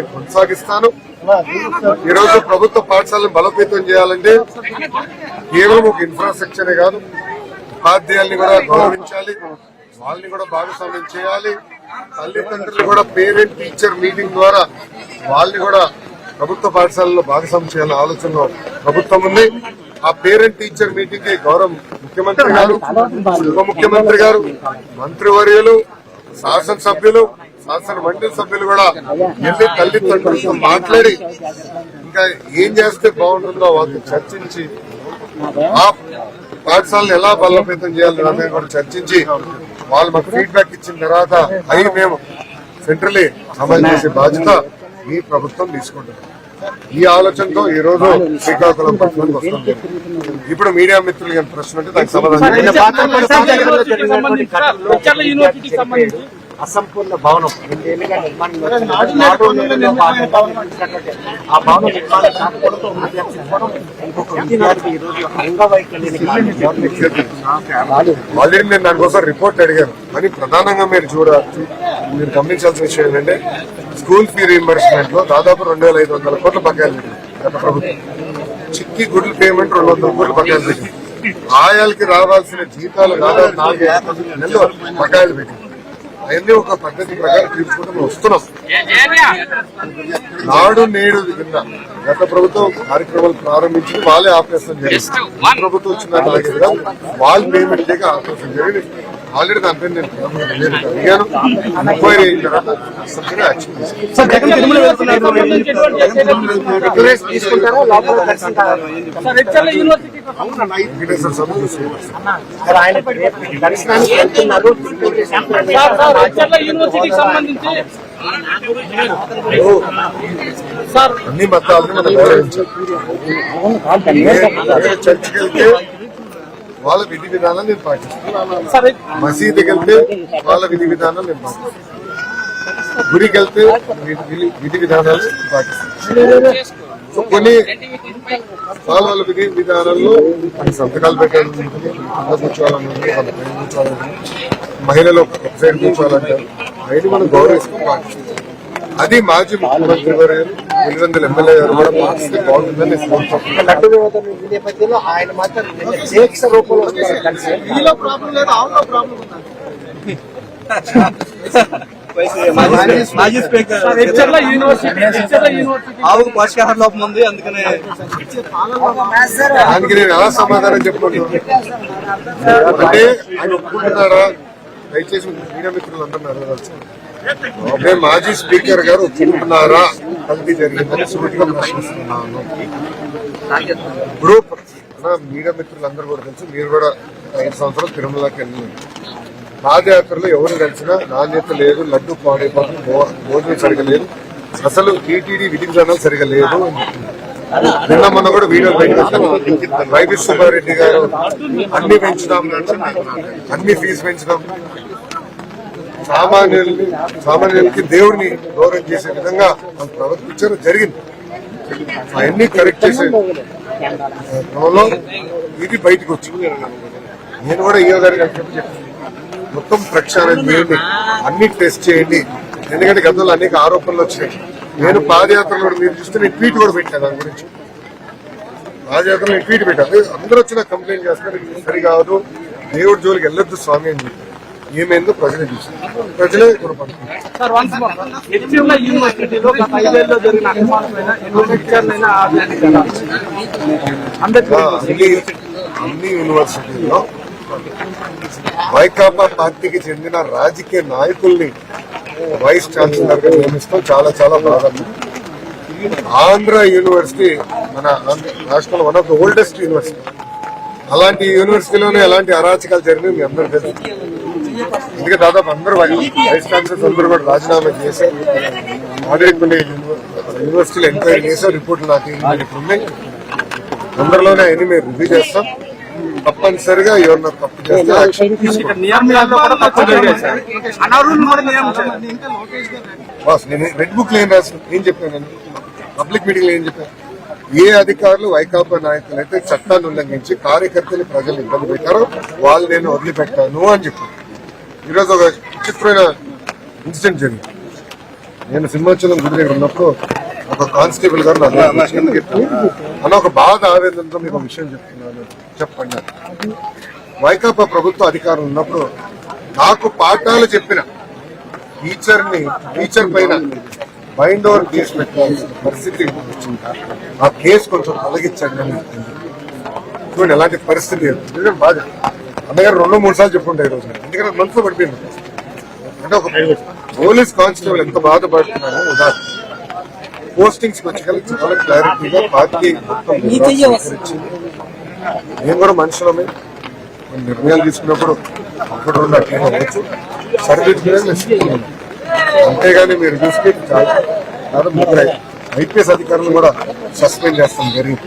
నేను కొనసాగిస్తాను. ఈ రోజు ప్రభుత్వ పాఠశాలను బలోపేతం చేయాలంటే కేవలం ఒక ఇన్ఫ్రాస్ట్రక్చరే కాదు ఉపాధ్యాయుల్ని కూడా గౌరవించాలి వాళ్ళని కూడా భాగస్వామ్యం చేయాలి. తల్లిదండ్రులు కూడా పేరెంట్ టీచర్ మీటింగ్ ద్వారా వాళ్ళని కూడా ప్రభుత్వ పాఠశాలలో భాగస్వామ్యం చేయాలనే ఆలోచనలో ప్రభుత్వం ఉంది. ఆ పేరెంట్ టీచర్ మీటింగ్కి గౌరవం ముఖ్యమంత్రి గారు ఉప ముఖ్యమంత్రి గారు మంత్రివర్యులు శాసనసభ్యులు శాసన మండలి సభ్యులు కూడా వెళ్ళి తల్లిదండ్రులతో మాట్లాడి ఇంకా ఏం చేస్తే బాగుంటుందో వాళ్ళు చర్చించి ఆ పాఠశాలను ఎలా బలోపేతం చేయాలి అనేది కూడా చర్చించి వాళ్ళు మాకు ఫీడ్బ్యాక్ ఇచ్చిన తర్వాత అవి మేము సెంట్రలీ అమలు చేసే బాధ్యత ఈ ప్రభుత్వం తీసుకుంటుంది ఈ ఆలోచనతో ఈ రోజు శ్రీకాకుళం పట్టణానికి వస్తుంది ఇప్పుడు మీడియా మిత్రులు ప్రశ్న అంటే దానికి సమాధానం అసంపూర్ణ భవనం. రెండేళ్ళుగా నిర్మాణంలో భాగంగా ఆ భవన నిర్మాణ కాకపోవడంతో ఇంకొక విద్యార్థి ఆల్రెడీ నేను దానికోసం రిపోర్ట్ అడిగాను. కానీ ప్రధానంగా మీరు చూడ మీరు గమనించాల్సిన విషయం ఏంటంటే స్కూల్ ఫీ రీఎంబర్స్మెంట్లో దాదాపు రెండు వేల ఐదు వందల కోట్ల బకాయిలు గత ప్రభుత్వం. చిక్కి గుడ్ల పేమెంట్ రెండు వందల కోట్ల బకాయిలు పెట్టింది. ఆయాలకి రావాల్సిన జీతాలు దాదాపు నాలుగు ఐదు నెలలు బకాయిలు పెట్టింది. అవన్నీ ఒక పద్ధతి ప్రకారం తీసుకుంటూ మేము వస్తున్నాం. నాడు నేడు కింద గత ప్రభుత్వం కార్యక్రమాలు ప్రారంభించి వాళ్ళే ఆపరేషన్ చేయాలి ప్రభుత్వం వచ్చిన వాళ్ళు పేమెంట్ చేయక ఆపరేషన్ చేయాలి ఆల్రెడీ దానిపై నేను అడిగాను. ఎంక్వైరీ అయిన తర్వాత యాక్షన్ అన్ని మతాలను మనం గౌరవించాలి. చర్చికి వెళ్తే వాళ్ళ విధి విధానాలు నేను పాటిస్తాను మసీదుకి వెళ్తే వాళ్ళ విధి విధానాలు నేను పాటిస్తాను గుడికి వెళ్తే విధి- విధి- విధి విధానాలు పాటిస్తాను కొన్ని వాళ్ళ వాళ్ళ విధి విధానాల్లో కొన్ని సంతకాలు పెట్టాలి కూర్చోవాలని వాళ్ళ పైన కూర్చోవాలని. మహిళలు ఒక సైడ్ కూర్చోవాలంటారు. అవన్నీ మనం గౌరవిస్తాం పాటిస్తాం. అది మాజీ ముఖ్యమంత్రి గారు పులివెందుల ఎమ్మెల్యే గారు కూడా పాటిస్తే బాగుంటుందని లడ్డు వివాదం నేపథ్యంలో ఆయన మాత్రం దీక్ష రూపంలో ఆవుకు పోషకాహార లోపం ఉంది అందుకనే దానికి నేను ఎలా సమాధానం చెప్పను అంటే ఆయన ఒప్పుకుంటున్నారా? దయచేసి మీడియా మిత్రులు అంటున్నారు అంటే మాజీ స్పీకర్ గారు తింటున్నారా కలిపి జరిగిందని సూటిగా ప్రశ్నిస్తున్నాను. ఇప్పుడు మన మీడియా మిత్రులందరూ కూడా తెలుసు. మీరు కూడా ఐదు సంవత్సరాలు తిరుమలకి వెళ్ళింది. పాదయాత్రలో ఎవరు కలిసినా నాణ్యత లేదు లడ్డు పాడైపోతుంది భోజనం సరిగా లేదు. అసలు టీటీడీ విధి విధానం సరిగా లేదు నిన్న మొన్న కూడా వీడియో బయట వైవి సుబ్బారెడ్డి గారు అన్ని పెంచుదాం అన్ని ఫీజు పెంచుదాం. సామాన్యుల్ని సామాన్యులకి దేవుడిని గౌరవం చేసే విధంగా వాళ్ళు ప్రవర్తించడం జరిగింది. అవన్నీ కరెక్ట్ చేసే క్రమంలో ఇది బయటకు వచ్చింది. నేను కూడా ఈయో గారికి చెప్పి చెప్పాను. మొత్తం ప్రక్షాళన చేయండి. అన్ని టెస్ట్ చేయండి. ఎందుకంటే గతంలో అనేక ఆరోపణలు వచ్చినాయి. నేను పాదయాత్రలో కూడా మీరు చూస్తే నేను ట్వీట్ కూడా పెట్టాను దాని గురించి. పాదయాత్రలో నేను ట్వీట్ పెట్టాను. అందరూ వచ్చిన కంప్లైంట్ చేస్తారు ఇది సరికాదు. దేవుడి జోలికి వెళ్ళొద్దు స్వామి అని చెప్పి ఏమైందో ప్రజలే చూస్తారు ప్రజలే అన్ని యూనివర్సిటీల్లో వైకాపా పార్టీకి చెందిన రాజకీయ నాయకుల్ని వైస్ ఛాన్సలర్గా నియమిస్తాం చాలా చాలా బాగా ఆంధ్ర యూనివర్సిటీ మన రాష్ట్రంలో one of the oldest university అలాంటి యూనివర్సిటీలోనే ఎలాంటి అరాచకాలు జరిగినాయి మీ అందరూ తెలుసు. అందుకే దాదాపు అందరూ వైస్ ఛాన్సలర్స్ అందరూ కూడా రాజీనామా చేసి ఆల్రెడీ కొన్ని యూనివర్సిటీలు ఎంక్వైరీ చేశారు రిపోర్ట్లు నాకు ఇప్పుడు ఉన్నాయి. తొందరలోనే అన్ని మేము రివ్యూ చేస్తాం. తప్పనిసరిగా ఎవరన్నా తప్పు చేస్తే యాక్షన్ బాస్ నేను రెడ్ బుక్లో ఏం రాసిన ఏం చెప్పాను నేను? పబ్లిక్ మీటింగ్లో ఏం చెప్పాను? ఏ అధికారులు వైకాపా నాయకులు అయితే చట్టాన్ని ఉల్లంఘించి కార్యకర్తలు ప్రజలు ఇబ్బంది పెట్టారో వాళ్ళు నేను వదిలిపెట్టాను అని చెప్పాను. ఈరోజు ఒక విచిత్రమైన ఇన్సిడెంట్ జరిగింది. నేను సింహాచలం గుడి దగ్గర ఉన్నప్పుడు ఒక కానిస్టేబుల్ గారు నా అన్న ఒక బాధ ఆవేదనతో మీకు ఒక విషయం చెప్తున్నాను. చెప్పండి. వైకాపా ప్రభుత్వ అధికారం ఉన్నప్పుడు నాకు పాఠాలు చెప్పిన టీచర్ని టీచర్ పైన బైండ్ ఓవర్ కేసు పెట్టాల్సిన పరిస్థితి వచ్చింది? ఆ కేసు కొంచెం తొలగించండి అని చెప్పింది. చూడండి ఎలాంటి పరిస్థితి లేదు. బాధ అన్నగారు రెండు మూడు సార్లు చెప్పుంటాయి ఈ రోజు ఎందుకంటే మనసులో పడిపోయింది. అంటే ఒక పోలీస్ కానిస్టేబుల్ ఎంత బాధపడుతున్నాడో ఉదాహరణ. పోస్టింగ్స్ వచ్చి చాలా క్లారిటీగా పార్టీ. మేము కూడా మనుషులమే. నిర్ణయాలు తీసుకున్నప్పుడు అప్పుడు రెండు అట్లే అవ్వచ్చు సరిదిద్దుకునే అంతేగాని మీరు చూస్తే చాలా చాలా ముగ్గురు. ఐపీఎస్ అధికారులు కూడా సస్పెండ్ చేస్తాం జరిగింది.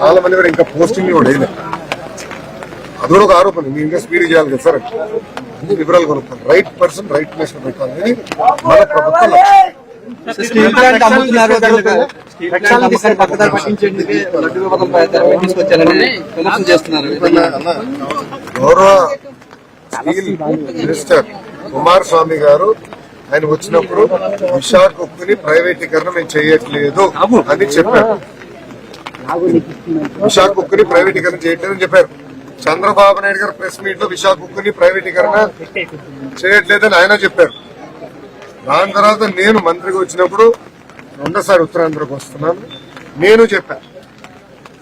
చాలా మంది కూడా ఇంకా పోస్టింగ్ కూడా వేయలేదు. అది కూడా ఒక ఆరోపణ మీ ఇంకా స్పీడ్ చేయాలి కదా సార్ అన్ని వివరాలు కొనుక్కోండి రైట్ పర్సన్ రైట్ ప్లేస్లో పెట్టాలని మన ప్రభుత్వం. స్టీల్ ప్లాంట్ అమ్ముతున్నారు గౌరవ స్టీల్ మినిస్టర్ కుమారస్వామి గారు ఆయన వచ్చినప్పుడు విశాఖ ఉక్కుని ప్రైవేటీకరణ మేము చేయట్లేదు అని చెప్పారు. విశాఖ ఉక్కుని ప్రైవేటీకరణ చేయట్లేదని చెప్పారు. చంద్రబాబు నాయుడు గారు ప్రెస్ మీట్లో విశాఖ ఉక్కుని ప్రైవేటీకరణ చేయట్లేదని ఆయన చెప్పారు. దాని తర్వాత నేను మంత్రిగా వచ్చినప్పుడు రెండోసారి ఉత్తరాంధ్రకు వస్తున్నాను. నేను చెప్పాను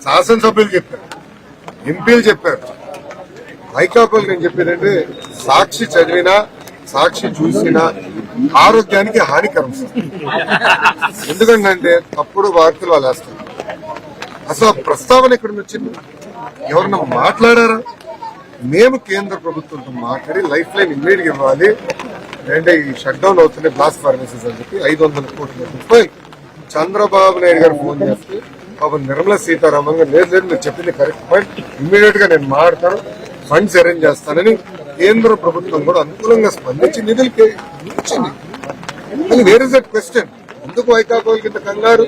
శాసనసభ్యులు చెప్పారు. ఎంపీలు చెప్పారు. వైకాపాలు నేను చెప్పేదంటే సాక్షి చదివినా సాక్షి చూసినా ఆరోగ్యానికి హానికరం ఎందుకంటే తప్పుడు వార్తలు వాళ్ళు వేస్తారు అసలు ప్రస్తావన ఎక్కడి నుంచి వచ్చింది? ఎవరన్నా మాట్లాడారా? మేము కేంద్ర ప్రభుత్వంతో మాట్లాడి లైఫ్ లైన్ ఇమ్మీడియట్ ఇవ్వాలి. అంటే ఈ షట్ డౌన్ అవుతున్నాయి బ్లాస్ట్ ఫార్మసీస్ అని చెప్పి ఐదు వందల కోట్ల రూపాయలు చంద్రబాబు నాయుడు గారు ఫోన్ చేస్తే పాపం నిర్మలా సీతారామన్ గారు లేదు లేదు మీరు చెప్పింది కరెక్ట్ పాయింట్ ఇమ్మీడియట్గా నేను మాట్లాడతాను ఫండ్స్ అరేంజ్ చేస్తానని కేంద్ర ప్రభుత్వం కూడా అనుకూలంగా స్పందించి నిధులు ఇచ్చింది. కానీ వేర్ ఇస్ దట్ క్వశ్చన్ ఎందుకు వైకాపా కింద కంగారు?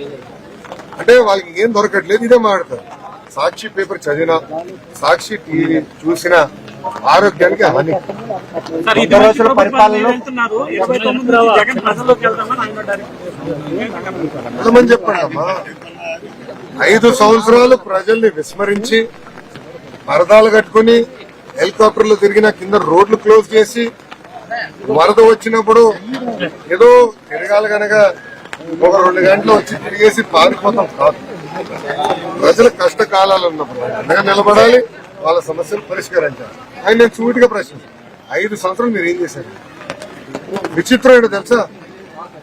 అంటే వాళ్ళకి ఏం దొరకట్లేదు ఇదే మాడతారు సాక్షి పేపర్ చదివినా సాక్షి టీవీ చూసినా ఆరోగ్యానికి హాని. సార్ ఇది రోజుల పరిపాలన వెళ్తున్నారు. ఇరవై తొమ్మిది నుంచి జగన్ ప్రజల్లోకి వెళ్దామని ఆయన డైరెక్ట్ వెళ్ళమని చెప్పండి అమ్మా ఐదు సంవత్సరాలు ప్రజల్ని విస్మరించి పరదాలు కట్టుకుని హెలికాప్టర్లు తిరిగిన కింద రోడ్లు క్లోజ్ చేసి వరద వచ్చినప్పుడు ఏదో తిరగాలి కనుక ఒక రెండు గంటలు వచ్చి తిరిగేసి పారిపోతాం కాదు. ప్రజల కష్టకాలాలు ఉన్నప్పుడు అండగా నిలబడాలి వాళ్ళ సమస్యలు పరిష్కరించాలి. ఆయన నేను సూటిగా ప్రశ్న ఐదు సంవత్సరాలు మీరు ఏం చేశారు? విచిత్రం ఏంటో తెలుసా?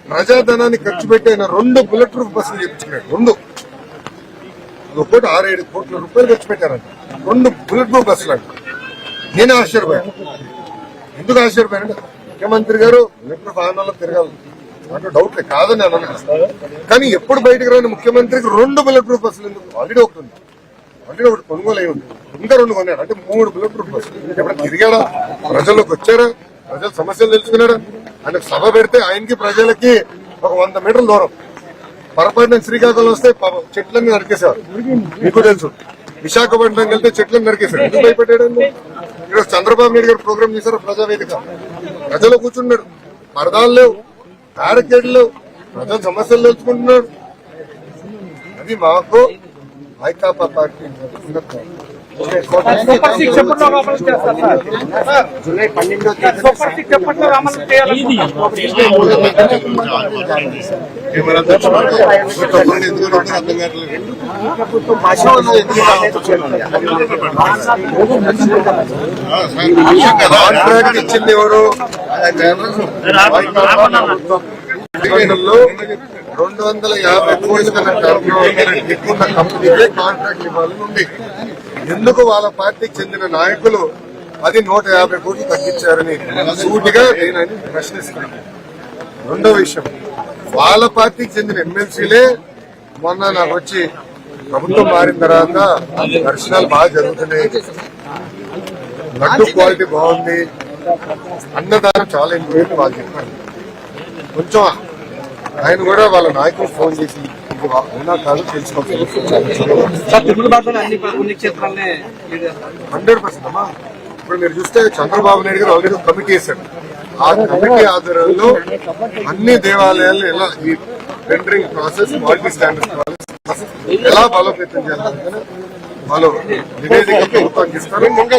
ప్రజాధనాన్ని ఖర్చు పెట్టి ఆయన రెండు బుల్లెట్ ప్రూఫ్ బస్సులు చేయించుకున్నాడు. రెండు. ఒక్కోటి ఆరు ఏడు కోట్ల రూపాయలు ఖర్చు పెట్టారంట. రెండు బుల్లెట్ ప్రూఫ్ బస్సులు అంట. నేను ఆశ్చర్యపోయాను. ఎందుకు ఆశ్చర్యపోయానంటే ముఖ్యమంత్రి గారు బుల్లెట్ ప్రూఫ్ ఆందోళన తిరగాలి. అంటే డౌట్ లేదు కాదని అన్నాను. కానీ ఎప్పుడు బయటకు రాని ముఖ్యమంత్రికి రెండు బుల్లెట్ ప్రూఫ్ బస్సులు ఎందుకు? ఆల్రెడీ ఒకటి ఉంది. ఆల్రెడీ ఒకటి కొనుగోలు అయి ఉంది. ఇంకా రెండు కొన్నాడు. అంటే మూడు బుల్లెట్ ప్రూఫ్ బస్సులు ఎప్పుడు తిరిగాడా? ప్రజల్లోకి వచ్చారా ప్రజల సమస్యలు తెలుసుకున్నాడా? ఆయనకు సభ పెడితే ఆయనకి ప్రజలకి ఒక వంద మీటర్ల దూరం. పొరపాటున శ్రీకాకుళం వస్తే పాపం చెట్లన్నీ నరికేశారు మీకు తెలుసు. విశాఖపట్నం వెళ్తే చెట్లను నరికేశారు ఎందుకు భయపెట్టాడు ఈరోజు చంద్రబాబు నాయుడు గారు ప్రోగ్రామ్ చేశారు ప్రజావేదిక. ప్రజలు కూర్చున్నాడు. మరదాలు లేవు. బ్యారికేడ్లు ప్రజల సమస్యలు తెలుసుకుంటున్నారు. అది మాకు వైకాపా పార్టీ సూపర్ సిక్స్ ఎప్పట్లో అమలు చేస్తారు సార్. జూలై పన్నెండో తేదీ సూపర్ సిక్స్ ఎప్పట్లో అమలు చేయాలి. కాంట్రాక్ట్ ఇచ్చింది ఎవరు? రెండు వందల యాభై కోట్ల కన్నా టర్న్ ఎక్కువ కంపెనీకే కాంట్రాక్ట్ ఇవ్వాలని ఉంది ఎందుకు వాళ్ళ పార్టీకి చెందిన నాయకులు అది నూట యాభై కోట్లు తగ్గించారని సూటిగా నేను ప్రశ్నిస్తున్నాను. రెండో విషయం వాళ్ళ పార్టీకి చెందిన ఎమ్మెల్సీలే మొన్న నాకు వచ్చి ప్రభుత్వం మారిన తర్వాత దర్శనాలు బాగా జరుగుతున్నాయి. లడ్డు క్వాలిటీ బాగుంది. అన్నదానం చాలా ఇంపార్టెంట్ వాళ్ళు చెప్పారు. కొంచెం ఆయన కూడా వాళ్ళ నాయకులు ఫోన్ చేసి అవునా కాదు తెలుసుకోవాలి హండ్రెడ్ పర్సెంట్ అమ్మా. ఇప్పుడు మీరు చూస్తే చంద్రబాబు నాయుడు గారు ఆల్రెడీ కమిటీ వేశాడు. ఆ కమిటీ ఆధ్వర్యంలో అన్ని దేవాలయాలు ఎలా ఈ tendering process quality standards process ఎలా బలోపేతం చేయాలని వాళ్ళు నివేదిక ప్రభుత్వానికి ఇస్తారు?